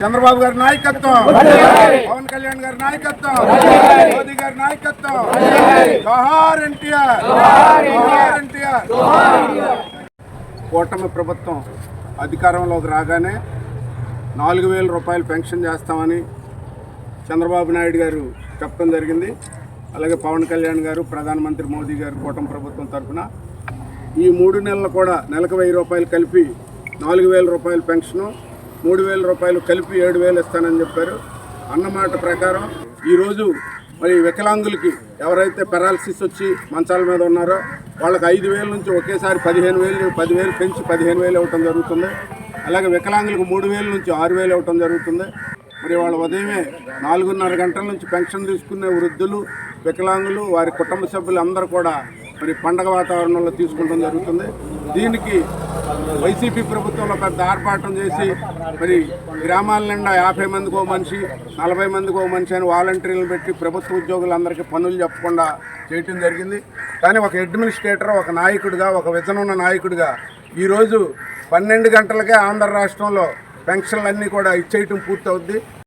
చంద్రబాబు గారి నాయకత్వం. పవన్ కళ్యాణ్ గారి నాయకత్వం. మోదీ గారి నాయకత్వం. జోహార్ ఎన్టీఆర్. జోహార్ ఎన్టీఆర్. కూటమి ప్రభుత్వం అధికారంలోకి రాగానే నాలుగు వేల రూపాయలు పెన్షన్ చేస్తామని చంద్రబాబు నాయుడు గారు చెప్పడం జరిగింది. అలాగే పవన్ కళ్యాణ్ గారు ప్రధానమంత్రి మోదీ గారు కూటమి ప్రభుత్వం తరఫున ఈ మూడు నెలలు కూడా నెలకు వెయ్యి రూపాయలు కలిపి నాలుగు వేల రూపాయల పెన్షను మూడు వేల రూపాయలు కలిపి ఏడు వేలు ఇస్తానని చెప్పారు. అన్నమాట ప్రకారం ఈరోజు మరి వికలాంగులకి ఎవరైతే పెరాలసిస్ వచ్చి మంచాల మీద ఉన్నారో వాళ్ళకి ఐదు వేల నుంచి ఒకేసారి పదిహేను వేలు పదివేలు పెంచి పదిహేను వేలు ఇవ్వటం జరుగుతుంది. అలాగే వికలాంగులకు మూడు వేల నుంచి ఆరు వేలు ఇవ్వటం జరుగుతుంది. మరి వాళ్ళ ఉదయమే నాలుగున్నర గంటల నుంచి పెన్షన్ తీసుకునే వృద్ధులు వికలాంగులు వారి కుటుంబ సభ్యులు అందరూ కూడా మరి పండగ వాతావరణంలో తీసుకుంటాం జరుగుతుంది. దీనికి వైసీపీ ప్రభుత్వంలో పెద్ద ఆర్పాటం చేసి మరి గ్రామాల నిండా యాభై మందికి ఓ మనిషి నలభై మందికి ఓ మనిషి అని వాలంటీర్లు పెట్టి ప్రభుత్వ ఉద్యోగులందరికీ పనులు చెప్పకుండా చేయటం జరిగింది. కానీ ఒక అడ్మినిస్ట్రేటర్ ఒక నాయకుడిగా ఒక విజనున్న నాయకుడిగా ఈరోజు పన్నెండు గంటలకే ఆంధ్ర రాష్ట్రంలో పెన్షన్లన్నీ కూడా ఇచ్చేయటం పూర్తవుద్ది.